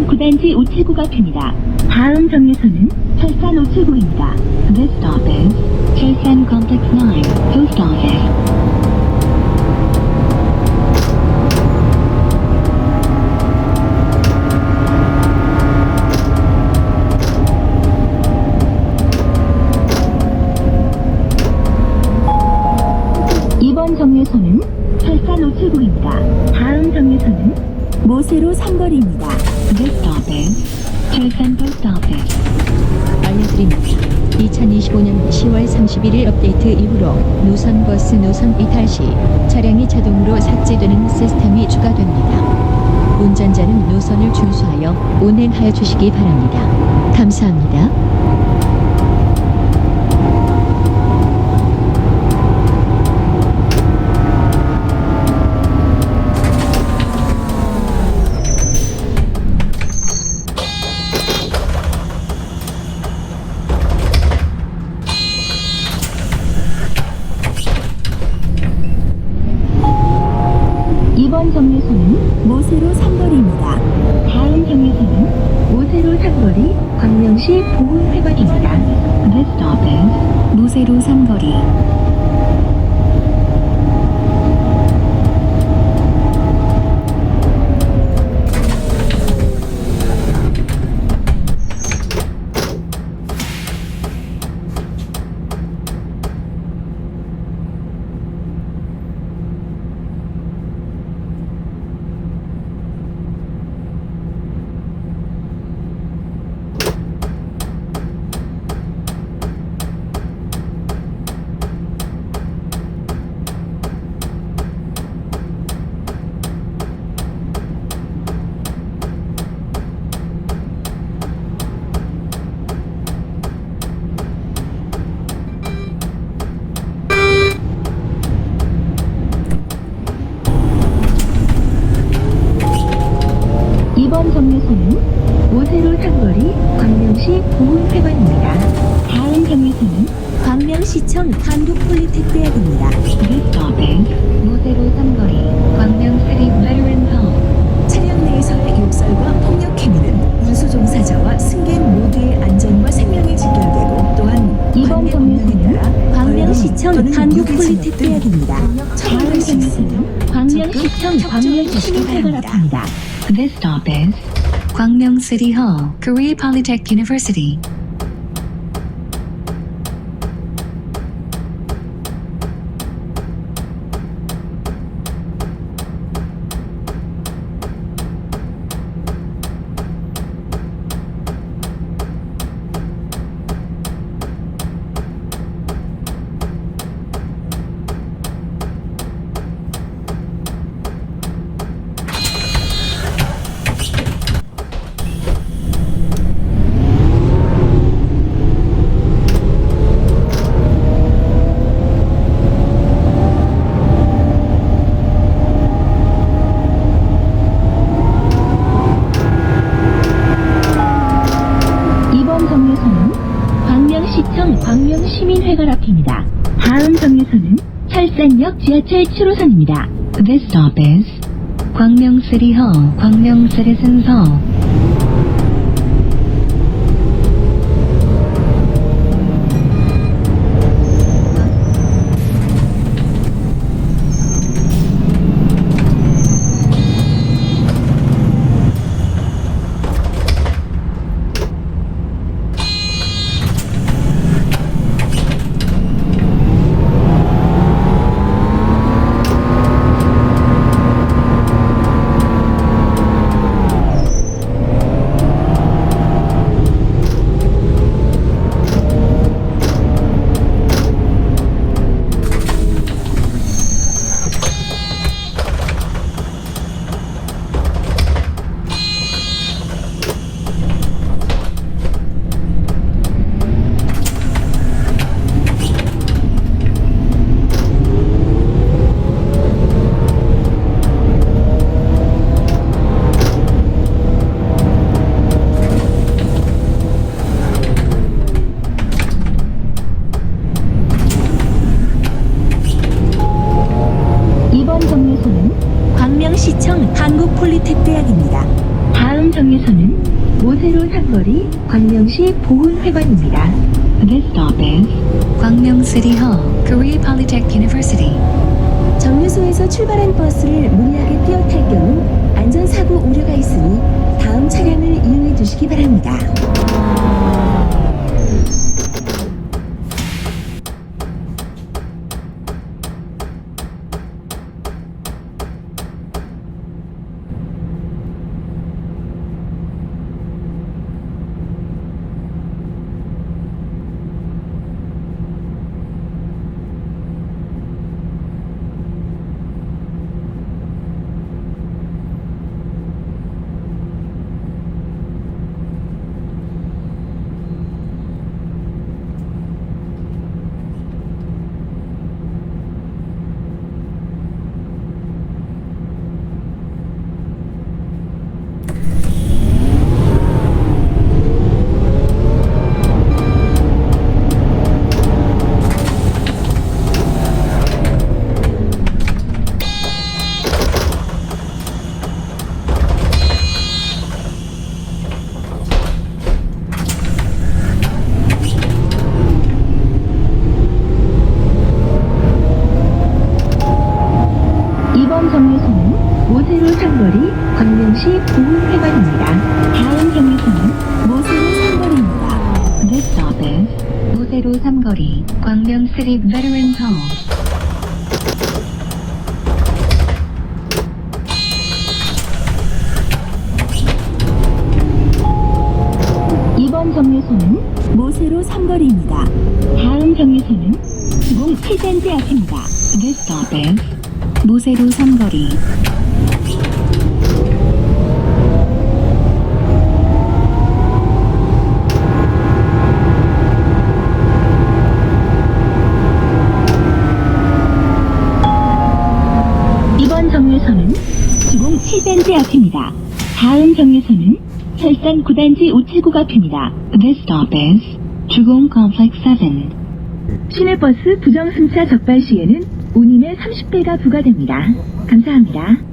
철산 9단지 579가 핍니다. 다음 정류소는 철산 579입니다. This stop is 철산 Complex 9 Post Office. Post Office. 알려드립니다. 2025년 10월 31일 업데이트 이후로 노선 버스 노선 이탈 시 차량이 자동으로 삭제되는 시스템이 추가됩니다. 운전자는 노선을 준수하여 운행하여 주시기 바랍니다. 감사합니다. 정류소는 모세로 삼거리입니다. 다음 정류소는 모세로 삼거리 광명시 보훈회관입니다. This stop is 모세로 삼거리. 이번 정류소는 모세로 삼거리 광명시 보훈회관입니다. 다음 정류소는 광명시청 한국폴리테크대학입니다. This is 모세로 삼거리 광명3 Veteran. 차량 내에서의 욕설과 폭력 행위는 운수 종사자와 승객 모두의 안전과 생명에 직결되고 수 있으며 정류소는 광명시청 광명시민회관 바랍니다. 앞입니다. This stop is 광명 City Hall, Korea Polytech University. 이번 정류소는 광명시청 광명시민회관 앞입니다. 다음 정류소는 철산역 지하철 7호선입니다. This stop is 광명 Hall, 광명. 서울 한국폴리텍대학입니다. 다음 정류소는 모세로 상거리 광명시 보훈회관입니다. This stop is Hall, Korea Polytech University. 정류소에서 출발한 버스를 무리하게 뛰어 탈 경우 안전사고 우려가 있으니 다음 차량을 이용해 주시기 바랍니다. 15회관입니다. 다음 경유소는 모세로 삼거리입니다. This stop is 모세로 삼거리 광명 스립 베르렌 홀. 이번 정류소는 모세로 삼거리입니다. 다음 정류소는 몽피젠지 앞입니다. This stop is 모세로 삼거리 설산 9단지 579 앞입니다. This stop is 주공 컴플렉스 7. 시내버스 부정 승차 적발 시에는 운임의 30배가 부과됩니다. 감사합니다.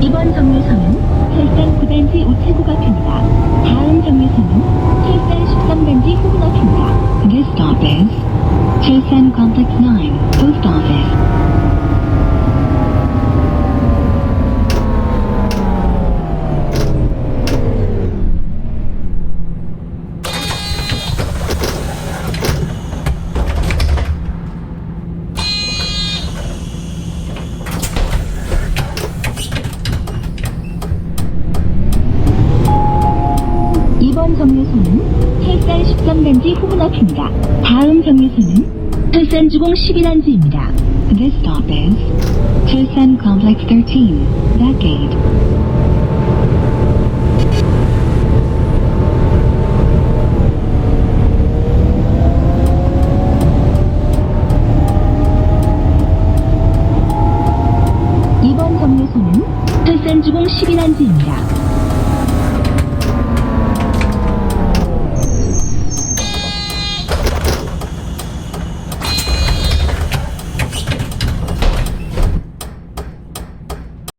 이번 정류소는 철산 9단지 우체국 앞입니다. 다음 정류소는 철산 13단지 후문 앞입니다. This stop is 철산 Complex 9 Post Office. 이번 정류소는 철산 13단지 후문 앞입니다. 다음 정류소는 철산 주공 12단지입니다. This stop is 철산 Complex 13, that gate. 이번 정류소는 철산 주공 12단지입니다.